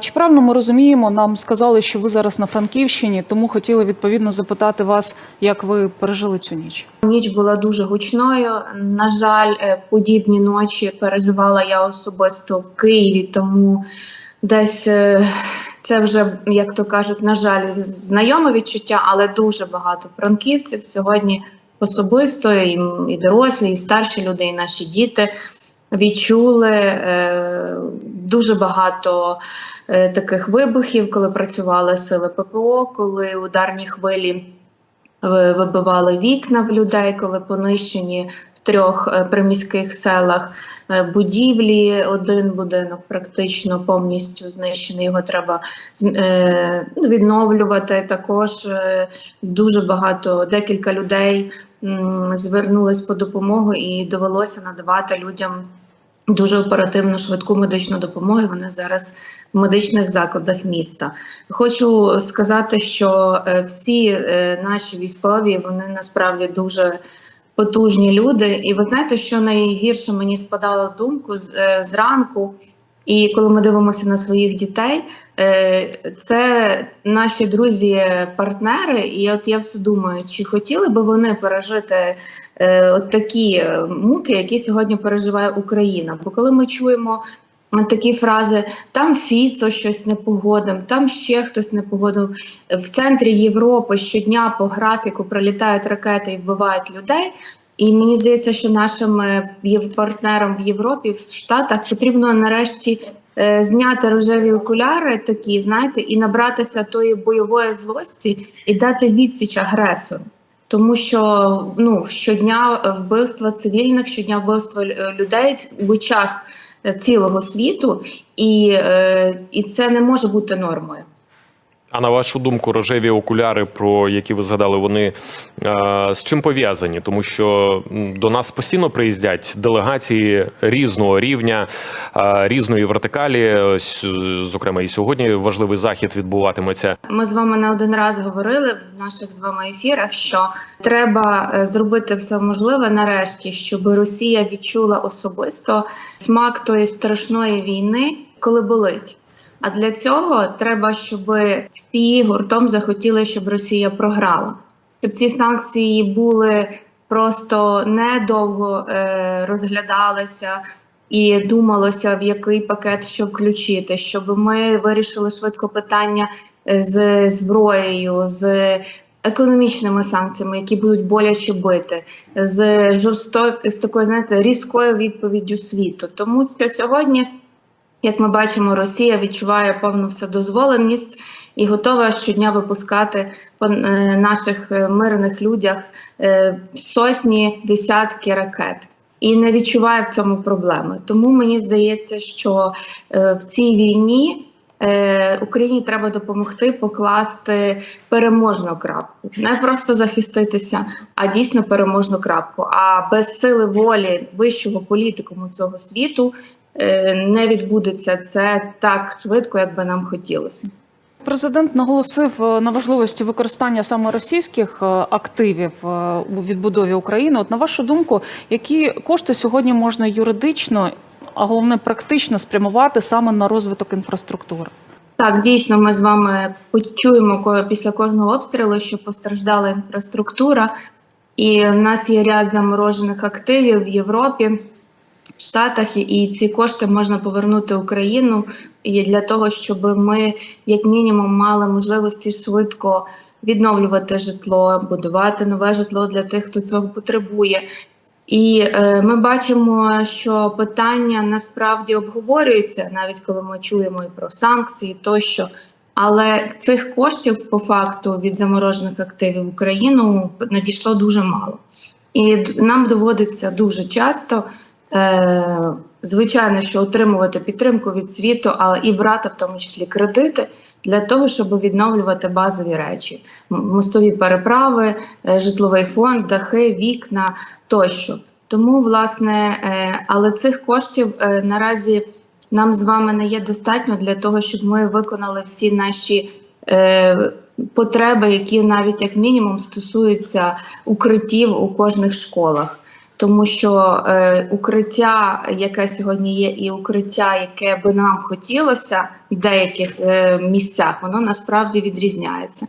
Чи правильно ми розуміємо? Нам сказали, що ви зараз на Франківщині, тому хотіли відповідно запитати вас, як ви пережили цю ніч. Ніч була дуже гучною. На жаль, е, подібні ночі переживала я особисто в Києві, тому десь е, це вже, як то кажуть, на жаль, знайоме відчуття, але дуже багато франківців сьогодні особисто і дорослі, і старші люди, і наші діти відчули е, дуже багато е, таких вибухів, коли працювали сили ППО, коли ударні хвилі вибивали вікна в людей, коли понищені в трьох е, приміських селах е, будівлі. Один будинок практично повністю знищений. Його треба е, ну, відновлювати. Також е, дуже багато, декілька людей звернулись по допомогу і довелося надавати людям. Дуже оперативну швидку медичну допомогу. Вони зараз в медичних закладах міста. Хочу сказати, що е, всі е, наші військові вони насправді дуже потужні люди. І ви знаєте, що найгірше мені спадало думку е, зранку, і коли ми дивимося на своїх дітей, це наші друзі-партнери. І от я все думаю, чи хотіли би вони пережити е, от такі е, муки, які сьогодні переживає Україна? Бо коли ми чуємо. Такі фрази там Фіцо щось не погодив, там ще хтось не погодив. В центрі Європи щодня по графіку прилітають ракети і вбивають людей. І мені здається, що нашим е, партнерам в Європі, в Штатах потрібно нарешті е, зняти рожеві окуляри, такі знаєте, і набратися тої бойової злості і дати відсіч агресору. Тому що ну щодня вбивства цивільних, щодня вбивства людей в очах е, цілого світу, і, е, і це не може бути нормою. А на вашу думку, рожеві окуляри, про які ви згадали, вони е, з чим пов'язані? Тому що до нас постійно приїздять делегації різного рівня, е, різної вертикалі. Ось, е, зокрема, і сьогодні важливий захід відбуватиметься. Ми з вами не один раз говорили в наших з вами ефірах, що треба е, зробити все можливе нарешті, щоб Росія відчула особисто смак тої страшної війни, коли болить. А для цього треба, щоб всі гуртом захотіли, щоб Росія програла, щоб ці санкції були просто недовго е, розглядалися і думалося, в який пакет що включити, щоб ми вирішили швидко питання е, з зброєю, з економічними санкціями, які будуть боляче бити, з жорсток з такою, знаєте, різкою відповіддю світу. Тому що сьогодні, як ми бачимо, Росія відчуває повну вседозволеність і готова щодня випускати по е, наших е, мирних людях е, сотні десятки ракет. І не відчуває в цьому проблеми. Тому мені здається, що в цій війні Україні треба допомогти покласти переможну крапку, не просто захиститися, а дійсно переможну крапку. А без сили волі вищого політикуму цього світу не відбудеться це так швидко, як би нам хотілося. Президент наголосив е, на важливості використання саме російських е, активів е, у відбудові України. От на вашу думку, які кошти сьогодні можна юридично, а головне практично спрямувати саме на розвиток інфраструктури? Так, дійсно, ми з вами почуємо після кожного обстрілу, що постраждала інфраструктура, і в нас є ряд заморожених активів в Європі, Штатах, і- ці кошти можна повернути Україну і для того, щоб ми, як мінімум, мали можливості швидко відновлювати житло, будувати нове житло для тих, хто цього потребує. І е, ми бачимо, що питання насправді обговорюється, навіть коли ми чуємо і про санкції тощо. Але цих коштів по факту від заморожених активів Україну надійшло дуже мало. І нам доводиться дуже часто, звичайно, що отримувати підтримку від світу, але і брати в тому числі кредити для того, щоб відновлювати базові речі: мостові переправи, е, житловий фонд, дахи, вікна тощо. Тому, власне, е, але цих коштів е, наразі нам з вами не є достатньо для того, щоб ми виконали всі наші е, потреби, які навіть як мінімум стосуються укриттів у кожних школах. Тому що е, укриття, яке сьогодні є, і укриття, яке би нам хотілося в деяких е, місцях, воно насправді відрізняється.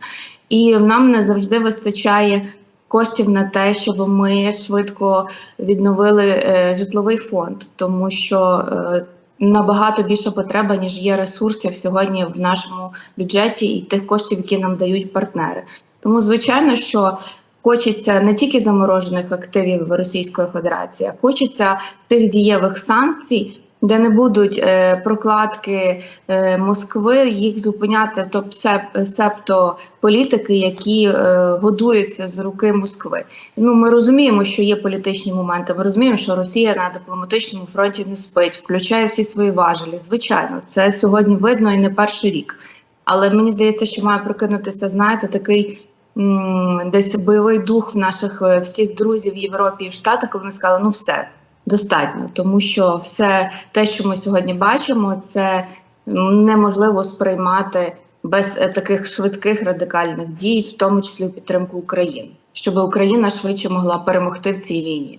І нам не завжди вистачає коштів на те, щоб ми швидко відновили е, житловий фонд, тому що е, набагато більша потреба, ніж є ресурсів сьогодні в нашому бюджеті і тих коштів, які нам дають партнери. Тому, звичайно, що хочеться не тільки заморожених активів Російської Федерації, а хочеться тих дієвих санкцій, де не будуть е, прокладки е, Москви, їх зупиняти, тобто сеп- септо політики, які е, годуються з руки Москви. Ну, ми розуміємо, що є політичні моменти. Ми розуміємо, що Росія на дипломатичному фронті не спить, включає всі свої важелі. Звичайно, це сьогодні видно і не перший рік. Але мені здається, що має прокинутися, знаєте, такий десь бойовий дух в наших е, всіх друзів в Європі і в Штатах, вони сказали, ну все. Достатньо, тому що все те, що ми сьогодні бачимо, це неможливо сприймати без е, таких швидких радикальних дій, в тому числі в підтримку України, щоб Україна швидше могла перемогти в цій війні.